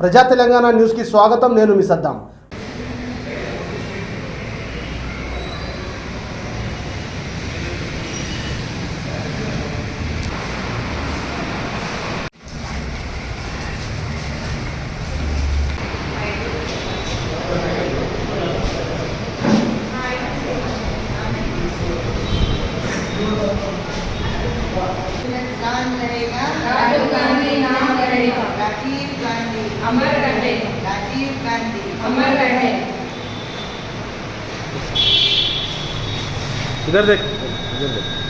ప్రజా తెలంగాణ న్యూస్కి స్వాగతం నేను మీ సద్దాం नाम रहेगा अमर रहे। राजीव गांधी अमर रहे। इधर देख इधर देख।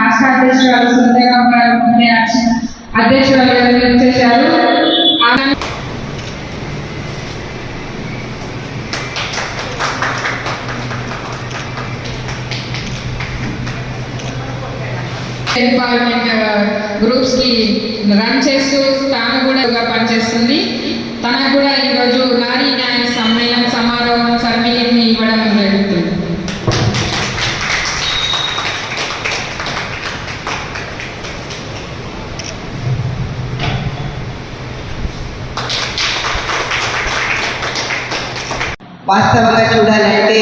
రాష్ట్ర అధ్యక్షురాలు గారు ముందే అధ్యక్షురాలు గారు గ్రూప్స్కి రన్ చేస్తూ తాను కూడా పనిచేస్తుంది వాస్తవంగా చూడాలంటే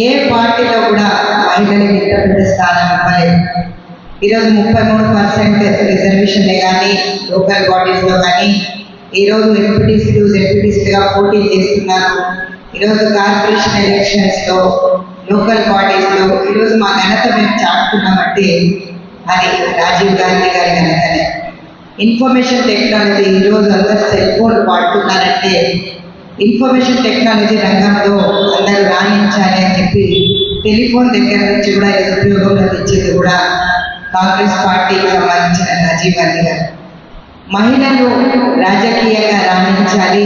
ఏ పార్టీలో కూడా మహిళలకు ఇంత పెద్ద స్థానం ఇవ్వలేదు. ఈరోజు ముప్పై మూడు పర్సెంట్ రిజర్వేషన్లే కానీ లోకల్ బాడీస్లో కానీ ఈరోజు ఎంపీటీసీలు జెడ్పీటీసీలుగా పోటీ చేస్తున్నారు. ఈరోజు కార్పొరేషన్ ఎలక్షన్స్లో లోకల్ బాడీస్లో ఈరోజు మా ఘనత మేము చాటుకున్నామంటే అది రాజీవ్ గాంధీ గారి ఘనతనే. ఇన్ఫర్మేషన్ టెక్నాలజీ ఈరోజు అందరు సెల్ ఫోన్లు వాడుతున్నారంటే ఇన్ఫర్మేషన్ టెక్నాలజీ రంగంలో అందరూ రాణించాలి అని చెప్పి టెలిఫోన్ దగ్గర నుంచి కూడా ఇది ఉపయోగంలో కూడా కాంగ్రెస్ పార్టీకి సంబంధించిన రాజీవ్ గాంధీ గారు. మహిళలు రాజకీయంగా రాణించాలి.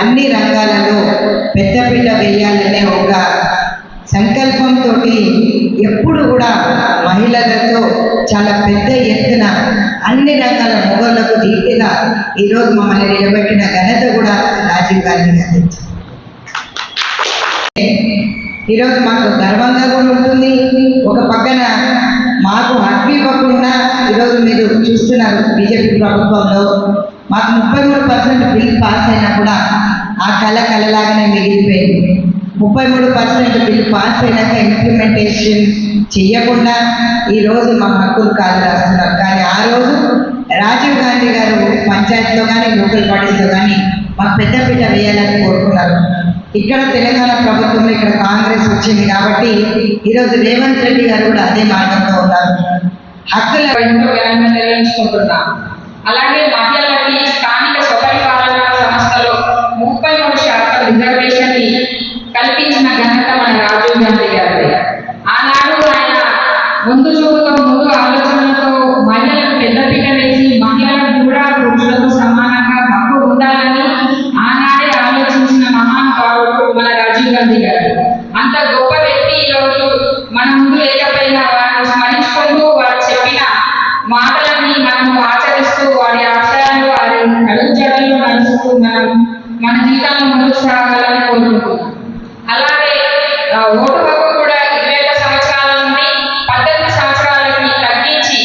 అన్ని రంగాలలో పెద్దపీట వేయాలనే ఒక సంకల్పంతో ఎప్పుడు కూడా మహిళలతో చాలా పెద్ద ఎత్తున అన్ని రకాల మొగళ్ళకు ధీటుగా ఈరోజు మమ్మల్ని నిలబెట్టిన ఘన కూడా రాజీవ్ ఈరోజు మాకు గర్వంగా కూడా ఉంటుంది. ఒక పక్కన మాకు హక్కు ఇవ్వకుండా ఈరోజు మీరు చూస్తున్నారు బీజేపీ ప్రభుత్వంలో. మాకు ముప్పై మూడు పర్సెంట్ బిల్ పాస్ అయినా కూడా ఆ కళ కళలాగానే మిగిలిపోయింది. ముప్పై మూడు పర్సెంట్ బిల్ పాస్ అయినాక ఇంప్లిమెంటేషన్ చేయకుండా ఈరోజు మా హక్కులు కాదు రాస్తున్నారు. కానీ ఆ రోజు రాజీవ్ గాంధీ గారు పంచాయతీలో కానీ లోకల్ బాడీస్లో కానీ మాకు పెద్దపీట వేయాలని కోరుకున్నారు. ఇక్కడ తెలంగాణ ప్రభుత్వంలో ఇక్కడ కాంగ్రెస్ వచ్చింది కాబట్టి ఈరోజు రేవంత్ రెడ్డి గారు కూడా అదే మార్గంలో ఉన్నారు. హక్కుల నిర్వహించుకుంటున్నా. అలాగే మహిళలకి స్థానిక స్వపరిపాలన సంస్థలో ముప్పై మూడు శాతం రిజర్వేషన్ని కల్పించిన ఘనత మన రాజీవ్ గాంధీ గారి ఆనాడు ఆయన ముందు చూపుతో ముందు ఆలోచనలతో మహిళలకు పెద్దపీట వేసి మహిళలకు కూడా పురుషులకు సమానంగా హక్కు ఉండాలని అంత గొప్ప వ్యక్తి ఈరోజు మన ముందు లేకపోయినా వారిని స్మరించుకుంటూ వారు చెప్పిన మాటలని మనము ఆచరిస్తూ వారి ఆశయాలు వారి అడుగుజడల్లో నడుస్తూ మనం మన జీవితాన్ని ముందుకు సాగాలని కోరుకుంటున్నాం. అలాగే ఓటు హక్కు కూడా ఇరవై ఒక్క సంవత్సరాల నుండి పద్దెనిమిది సంవత్సరాలకి తగ్గించి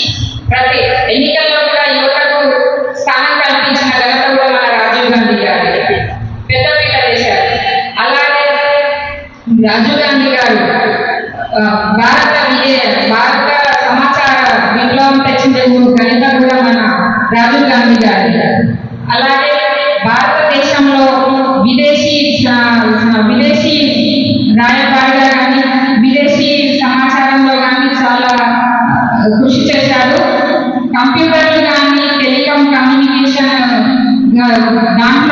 ప్రతి ఎన్నికల్లో కూడా యువతకు స్థానం కల్పించిన ఘనత కూడా మన రాజీవ్ గాంధీ గారి పెద్దపీట వేశారు అలాగే రాజీవ్ గాంధీ గారు భారత విజయ భారత సమాచార విప్లవం తెచ్చిన ఘనత కూడా మన రాజీవ్ గాంధీ గారి. అలాగే భారతదేశంలో విదేశీ విదేశీ రాయబారిగా కానీ విదేశీ సమాచారంలో కానీ చాలా కృషి చేశారు. కంప్యూటర్లు కానీ టెలికాం కమ్యూనికేషన్ దాంట్లో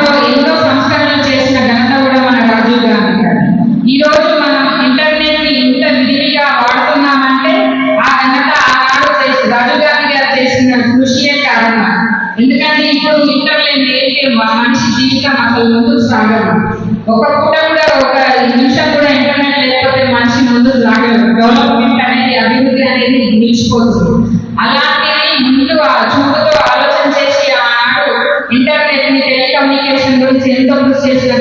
మనిషి జీవితం అసలు ముందుకు సాగదు. ఒక పూట కూడా ఒక నిమిషం కూడా ఇంటర్నెట్ లేకపోతే మనిషి ముందుకు సాగదు. డెవలప్మెంట్ అనేది అభివృద్ధి అనేది నిలిచిపోతుంది. అలాంటిది ముందు ఆ చూపుతో ఆలోచన చేసి ఆనాడు ఇంటర్నెట్ని టెలికమ్యూనికేషన్ గురించి ఎంతో కృషి చేసిన